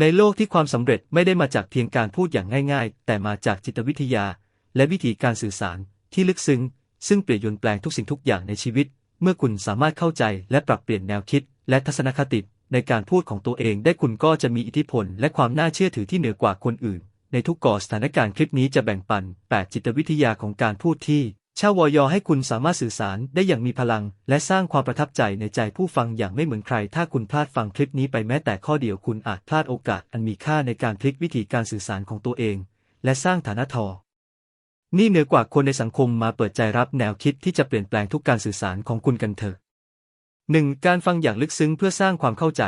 ในโลกที่ความสำเร็จไม่ได้มาจากเพียงการพูดอย่างง่ายๆ แต่มาจากจิตวิทยา และวิธีการสื่อสารที่ลึกซึ้ง ซึ่งเปลี่ยนยนแปลงทุกสิ่งทุกอย่างในชีวิต เมื่อคุณสามารถเข้าใจและปรับเปลี่ยนแนวคิด และทัศนคติในการพูดของตัวเอง ได้คุณก็จะมีอิทธิพล และความน่าเชื่อถือที่เหนือกว่าคนอื่น ในทุกก่อสถานการณ์คลิปนี้จะแบ่งปัน 8 จิตวิทยาของการพูดที่ ชาววยอให้คุณสามารถสื่อสารได้อย่างมีพลัง และสร้างความประทับใจในใจผู้ฟังอย่างไม่เหมือนใคร ถ้าคุณพลาดฟังคลิปนี้ไปแม้แต่ข้อเดียวคุณอาจพลาดโอกาสอันมีค่าในการพลิกวิธีการสื่อสารของตัวเอง และสร้างฐานะทอ นี่เหนือกว่าคนในสังคมมาเปิดใจรับแนวคิดที่จะเปลี่ยนแปลงทุกการสื่อสารของคุณกันเถอะ 1. การฟังอย่างลึกซึ้งเพื่อสร้างความเข้าใจ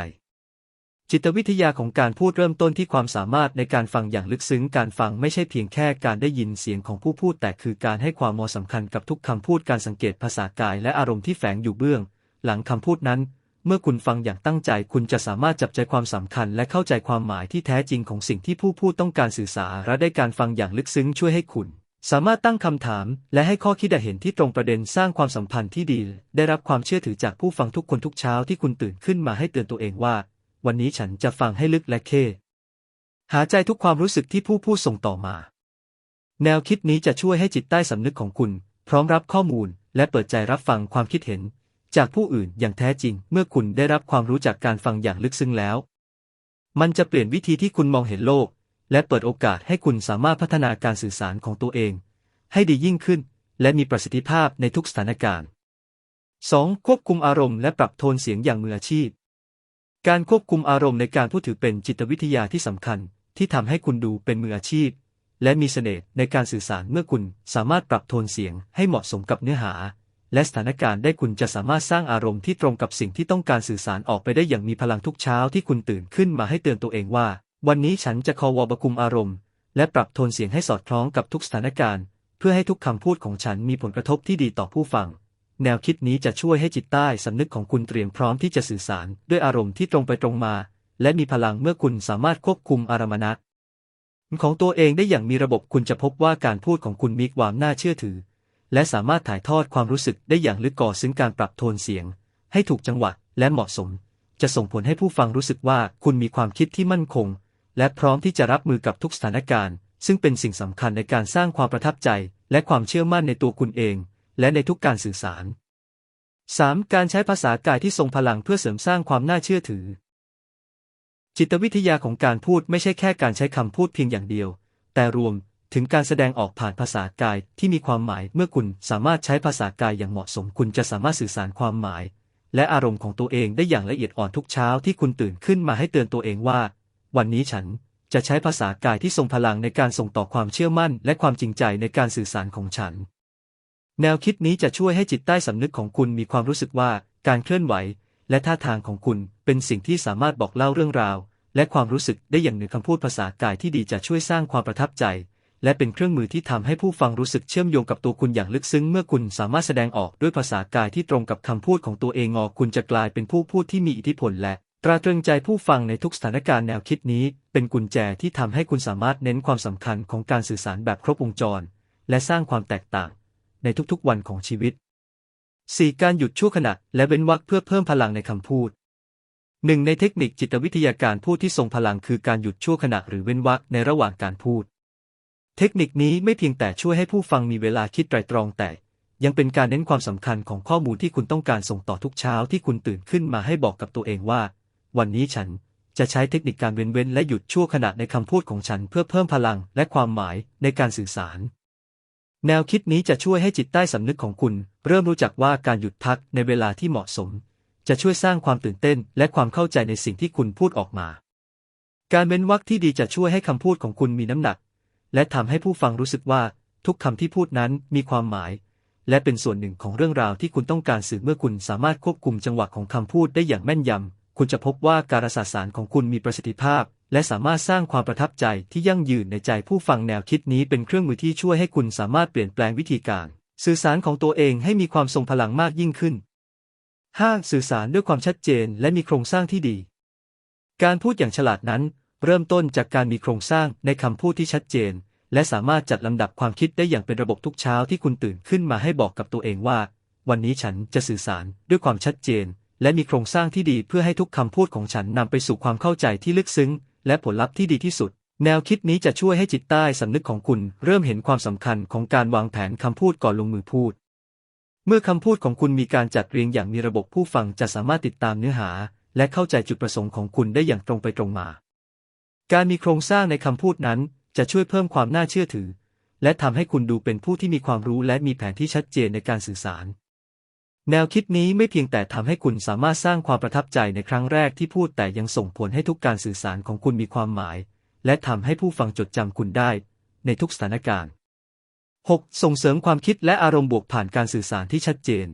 จิตวิทยาของการพูดเริ่มต้นที่ความสามารถในการฟังอย่างลึกซึ้ง การฟังไม่ใช่เพียงแค่การได้ยินเสียงของผู้พูด แต่คือการให้ความมอสำคัญกับทุกคำพูด การสังเกตภาษากาย และอารมณ์ที่แฝงอยู่เบื้อง หลังคำพูดนั้น เมื่อคุณฟังอย่างตั้งใจ คุณจะสามารถจับใจความสำคัญ และเข้าใจความหมายที่แท้จริงของสิ่งที่ผู้พูดต้องการสื่อสารและได้การฟังอย่างลึกซึ้งช่วยให้คุณสามารถตั้งคำถาม และให้ข้อคิดเห็นที่ตรงประเด็นสร้างความสัมพันธ์ที่ดี ได้รับความเชื่อถือจากผู้ฟังทุกคนทุกเช้าที่คุณตื่นขึ้นมาให้เตือนตัวเองว่า วันนี้ฉันจะฟังให้ลึกและเข้หาใจทุกความรู้สึกที่ผู้พูดส่งต่อมา แนวคิดนี้จะช่วยให้จิตใต้สำนึกของคุณ พร้อมรับข้อมูล และเปิดใจรับฟังความคิดเห็น จากผู้อื่นอย่างแท้จริง เมื่อคุณได้รับความรู้จากการฟังอย่างลึกซึ้งแล้ว มันจะเปลี่ยนวิธีที่คุณมองเห็นโลก และเปิดโอกาสให้คุณสามารถพัฒนาการสื่อสารของตัวเอง ให้ดียิ่งขึ้น และมีประสิทธิภาพในทุกสถานการณ์ 2. ควบคุมอารมณ์และปรับโทนเสียงอย่างมืออาชีพ การควบคุมอารมณ์ในการพูดถือเป็นจิตวิทยาที่สำคัญ ที่ทำให้คุณดูเป็นมืออาชีพ และมีเสน่ห์ในการสื่อสารเมื่อคุณสามารถปรับโทนเสียงให้เหมาะสมกับเนื้อหา และสถานการณ์ได้คุณจะสามารถสร้างอารมณ์ที่ตรงกับสิ่งที่ต้องการสื่อสารออกไปได้อย่างมีพลังทุกเช้าที่คุณตื่นขึ้นมาให้เตือนตัวเองว่า วันนี้ฉันจะคอวบคุมอารมณ์ และปรับโทนเสียงให้สอดคล้องกับทุกสถานการณ์ เพื่อให้ทุกคำพูดของฉันมีผลกระทบที่ดีต่อผู้ฟัง แนวคิดนี้จะช่วยให้จิตใต้สำนึกของคุณเตรียมพร้อมที่จะสื่อสาร ด้วยอารมณ์ที่ตรงไปตรงมา และมีพลังเมื่อคุณสามารถควบคุมอารมณะของตัวเองได้อย่างมีระบบคุณจะพบว่าการพูดของคุณมีความน่าเชื่อถือ และสามารถถ่ายทอดความรู้สึกได้อย่างลึกก่อซึ่งการปรับโทนเสียง ให้ถูกจังหวะและเหมาะสม จะส่งผลให้ผู้ฟังรู้สึกว่าคุณมีความคิดที่มั่นคง และพร้อมที่จะรับมือกับทุกสถานการณ์ ซึ่งเป็นสิ่งสำคัญในการสร้างความประทับใจ และความเชื่อมั่นในตัวคุณเอง และในทุกการสื่อสาร 3. การใช้ภาษากายที่ทรงพลังเพื่อเสริมสร้างความน่าเชื่อถือ จิตวิทยาของการพูดไม่ใช่แค่การใช้คำพูดเพียงอย่างเดียว แต่รวมถึงการแสดงออกผ่านภาษากายที่มีความหมายเมื่อคุณสามารถใช้ภาษากายอย่างเหมาะสมคุณจะสามารถสื่อสารความหมาย และอารมณ์ของตัวเองได้อย่างละเอียดอ่อนทุกเช้าที่คุณตื่นขึ้นมาให้เตือนตัวเองว่า วันนี้ฉันจะใช้ภาษากายที่ทรงพลังในการส่งต่อความเชื่อมั่น และความจริงใจในการสื่อสารของฉัน แนวคิดนี้จะช่วยให้จิตใต้สำนึกของคุณมีความรู้สึกว่า การเคลื่อนไหว และท่าทางของคุณเป็นสิ่งที่สามารถบอกเล่าเรื่องราว และความรู้สึกได้อย่างเหนือคำพูดภาษากายที่ดีจะช่วยสร้างความประทับใจ และเป็นเครื่องมือที่ทำให้ผู้ฟังรู้สึกเชื่อมโยงกับตัวคุณอย่างลึกซึ้ง เมื่อคุณสามารถแสดงออกด้วยภาษากายที่ตรงกับคำพูดของตัวเองงอคุณจะกลายเป็นผู้พูดที่มีอิทธิพลและตราตรึงใจผู้ฟังในทุกสถานการณ์แนวคิดนี้ เป็นกุญแจที่ทำให้คุณสามารถเน้นความสำคัญของการสื่อสารแบบครบวงจร และสร้างความแตกต่าง ในทุกๆวันของชีวิต 4. การหยุดชั่วขณะ และเว้นวรรคเพื่อเพิ่มพลังในคำพูดหนึ่งในเทคนิคจิตวิทยาการพูดที่ทรงพลังคือการหยุดชั่วขณะหรือเว้นวรรคในระหว่างการพูด เทคนิคนี้ไม่เพียงแต่ช่วยให้ผู้ฟังมีเวลาคิดไตรตรองแต่ ยังเป็นการเน้นความสำคัญของข้อมูลที่คุณต้องการส่งต่อทุกเช้าที่คุณตื่นขึ้นมาให้บอกกับตัวเองว่า วันนี้ฉันจะใช้เทคนิคการเว้นเว้นและหยุดชั่วขณะในคำพูดของฉันเพื่อเพิ่มพลังและความหมายในการสื่อสาร แนวคิดนี้จะช่วยให้จิตใต้สำนึกของคุณ เริ่มรู้จักว่าการหยุดพักในเวลาที่เหมาะสม จะช่วยสร้างความตื่นเต้น และความเข้าใจในสิ่งที่คุณพูดออกมา การเว้นวรรคที่ดีจะช่วยให้คำพูดของคุณมีน้ำหนัก และทำให้ผู้ฟังรู้สึกว่าทุกคำที่พูดนั้นมีความหมาย และเป็นส่วนหนึ่งของเรื่องราวที่คุณต้องการสื่อเมื่อคุณสามารถควบคุมจังหวะของคำพูดได้อย่างแม่นยำคุณจะพบว่าการสื่อสารของคุณมีประสิทธิภาพ และสามารถสร้างความประทับใจที่ยั่งยืนในใจผู้ฟังแนวคิดนี้เป็นเครื่องมือที่ช่วยให้คุณสามารถเปลี่ยนแปลงวิธีการ สื่อสารของตัวเองให้มีความทรงพลังมากยิ่งขึ้น 5. สื่อสารด้วยความชัดเจนและมีโครงสร้างที่ดี การพูดอย่างฉลาดนั้น เริ่มต้นจากการมีโครงสร้างในคำพูดที่ชัดเจน และสามารถจัดลำดับความคิดได้อย่างเป็นระบบทุกเช้าที่คุณตื่นขึ้นมาให้บอกกับตัวเองว่า วันนี้ฉันจะสื่อสารด้วยความชัดเจน และมีโครงสร้างที่ดีเพื่อให้ทุกคำพูดของฉันนำไปสู่ความเข้าใจที่ลึกซึ้ง และผลลัพธ์ที่ดีที่สุด แนวคิดนี้จะช่วยให้จิตใต้สำนึกของคุณเริ่มเห็นความสำคัญของการวางแผนคำพูดก่อนลงมือพูด เมื่อคำพูดของคุณมีการจัดเรียงอย่างมีระบบผู้ฟังจะสามารถติดตามเนื้อหา และเข้าใจจุดประสงค์ของคุณได้อย่างตรงไปตรงมา การมีโครงสร้างในคำพูดนั้นจะช่วยเพิ่มความน่าเชื่อถือ และทำให้คุณดูเป็นผู้ที่มีความรู้และมีแผนที่ชัดเจนในการสื่อสาร แนวคิดนี้ไม่เพียงแต่ทำให้คุณสามารถสร้างความประทับใจในครั้งแรกที่พูดแต่ยังส่งผลให้ทุกการสื่อสารของคุณมีความหมาย และทำให้ผู้ฟังจดจำคุณได้ ในทุกสถานการณ์ 6. ส่งเสริมความคิดและอารมณ์บวกผ่านการสื่อสารที่ชัดเจน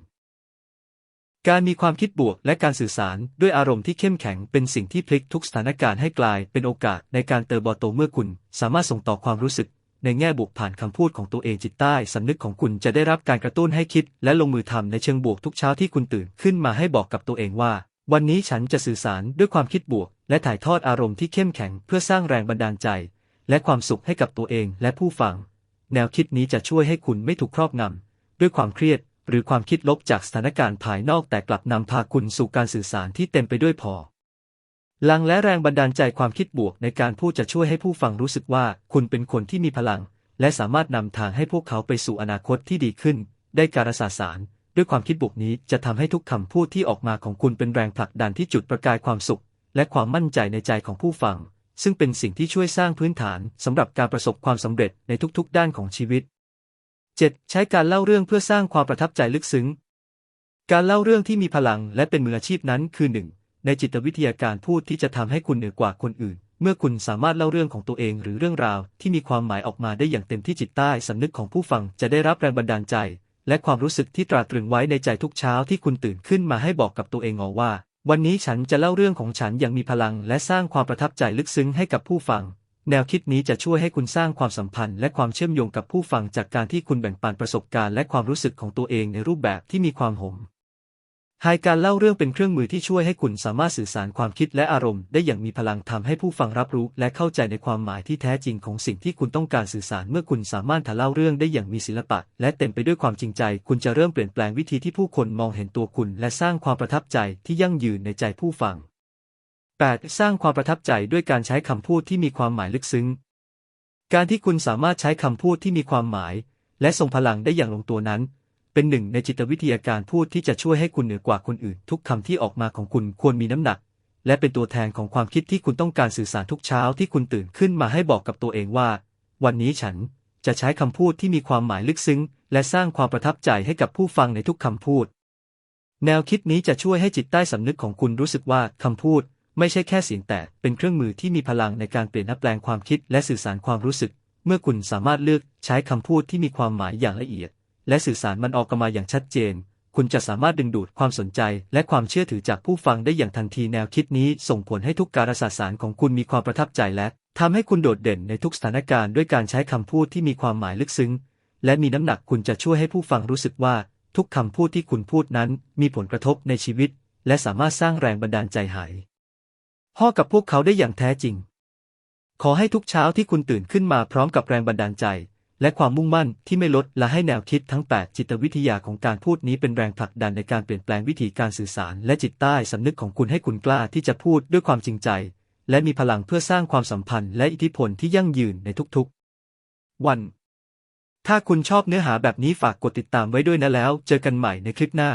การมีความคิดบวกและการสื่อสารด้วยอารมณ์ที่เข้มแข็งเป็นสิ่งที่พลิกทุกสถานการณ์ให้กลายเป็นโอกาสในการเติบโตเมื่อคุณสามารถส่งต่อความรู้สึก ในแง่บวกผ่านคำพูดของตัวเองจิตใต้สำนึกของคุณจะได้รับการกระตุ้นให้คิด และลงมือทำในเชิงบวกทุกเช้าที่คุณตื่นขึ้นมาให้บอกกับตัวเองว่า วันนี้ฉันจะสื่อสารด้วยความคิดบวก และถ่ายทอดอารมณ์ที่เข้มแข็งเพื่อสร้างแรงบันดาลใจ และความสุขให้กับตัวเองและผู้ฟัง แนวคิดนี้จะช่วยให้คุณไม่ถูกครอบงำด้วยความเครียด หรือความคิดลบจากสถานการณ์ภายนอกแต่กลับนำพาคุณสู่การสื่อสารที่เต็มไปด้วยพอ ลังและแรงบันดาลใจความคิดบวกในการพูดจะช่วยให้ผู้ฟังรู้สึกว่าคุณเป็นคนที่มีพลัง และสามารถนำทางให้พวกเขาไปสู่อนาคตที่ดีขึ้น ได้การศาสารด้วยความคิดบวกนี้จะทำให้ทุกคำพูดที่ออกมาของคุณเป็นแรงผลักดันที่จุดประกายความสุข และความมั่นใจในใจของผู้ฟัง ซึ่งเป็นสิ่งที่ช่วยสร้างพื้นฐานสำหรับการประสบความสำเร็จในทุกๆ ด้านของชีวิต 7. ใช้การเล่าเรื่องเพื่อสร้างความประทับใจลึกซึ้ง การเล่าเรื่องที่มีพลังและเป็นมืออาชีพนั้นคือหนึ่ง ในจิตวิทยาการพูดที่จะทำให้คุณเหนือกว่าคนอื่น เมื่อคุณสามารถเล่าเรื่องของตัวเองหรือเรื่องราว ที่มีความหมายออกมาได้อย่างเต็มที่จิตใต้สำนึกของผู้ฟังจะได้รับแรงบันดาลใจ และความรู้สึกที่ตราตรึงไว้ในใจทุกเช้าที่คุณตื่นขึ้นมาให้บอกกับตัวเองเอาว่า วันนี้ฉันจะเล่าเรื่องของฉันอย่างมีพลัง และสร้างความประทับใจลึกซึ้งให้กับผู้ฟังแนวคิดนี้จะช่วยให้คุณสร้างความสัมพันธ์และความเชื่อมโยงกับผู้ฟังจากการที่คุณแบ่งปันประสบการณ์และความรู้สึกของตัวเองในรูปแบบที่มีความหม หายการเล่าเรื่องเป็นเครื่องมือที่ช่วยให้คุณสามารถสื่อสารความคิดและอารมณ์ได้อย่างมีพลังทำให้ผู้ฟังรับรู้ และเข้าใจในความหมายที่แท้จริงของสิ่งที่คุณต้องการสื่อสารเมื่อคุณสามารถถ่าเล่าเรื่องได้อย่างมีศิลปะ และเต็มไปด้วยความจริงใจ คุณจะเริ่มเปลี่ยนแปลงวิธีที่ผู้คนมองเห็นตัวคุณ และสร้างความประทับใจที่ยั่งยืนในใจผู้ฟัง 8. สร้างความประทับใจด้วยการใช้คำพูดที่มีความหมายลึกซึ้ง การที่คุณสามารถใช้คำพูดที่มีความหมาย และทรงพลังได้อย่างลงตัวนั้น เป็นหนึ่งในจิตวิทยาการพูดที่จะช่วยให้คุณเหนือกว่าคนอื่น ทุกคำที่ออกมาของคุณควรมีน้ำหนัก และเป็นตัวแทนของความคิดที่คุณต้องการสื่อสารทุกเช้าที่คุณตื่นขึ้นมาให้บอกกับตัวเองว่า วันนี้ฉันจะใช้คำพูดที่มีความหมายลึกซึ้ง และสร้างความประทับใจให้กับผู้ฟังในทุกคำพูด แนวคิดนี้จะช่วยให้จิตใต้สำนึกของคุณรู้สึกว่าคำพูด ไม่ใช่แค่เสียงแต่เป็นเครื่องมือที่มีพลังในการเปลี่ยนแปลงความคิดและสื่อสารความรู้สึก เมื่อคุณสามารถเลือกใช้คำพูดที่มีความหมายอย่างละเอียด และสื่อสารมันออกมาอย่างชัดเจน คุณจะสามารถดึงดูดความสนใจ และความเชื่อถือจากผู้ฟังได้อย่างทันทีแนวคิดนี้ ส่งผลให้ทุกการสื่อสารของคุณมีความประทับใจและทำให้คุณโดดเด่นในทุกสถานการณ์ด้วยการใช้คำพูดที่มีความหมายลึกซึ้ง และมีน้ำหนักคุณจะช่วยให้ผู้ฟังรู้สึกว่า ทุกคำพูดที่คุณพูดนั้น มีผลกระทบในชีวิต และสามารถสร้างแรงบันดาลใจหายพ่อกับพวกเขาได้อย่างแท้จริง ขอให้ทุกเช้าที่คุณตื่นขึ้นมาพร้อมกับแรงบันดาลใจ และความมุ่งมั่นที่ไม่ลดและให้แนวคิดทั้ง 8 จิตวิทยาของการพูดนี้เป็นแรงผลักดันในการเปลี่ยนแปลงวิธีการสื่อสาร และจิตใต้สำนึกของคุณให้คุณกล้าที่จะพูดด้วยความจริงใจ และมีพลังเพื่อสร้างความสัมพันธ์และอิทธิพลที่ยั่งยืนในทุกๆ วัน ถ้าคุณชอบเนื้อหาแบบนี้ฝากกดติดตามไว้ด้วยนะแล้ว เจอกันใหม่ในคลิปหน้า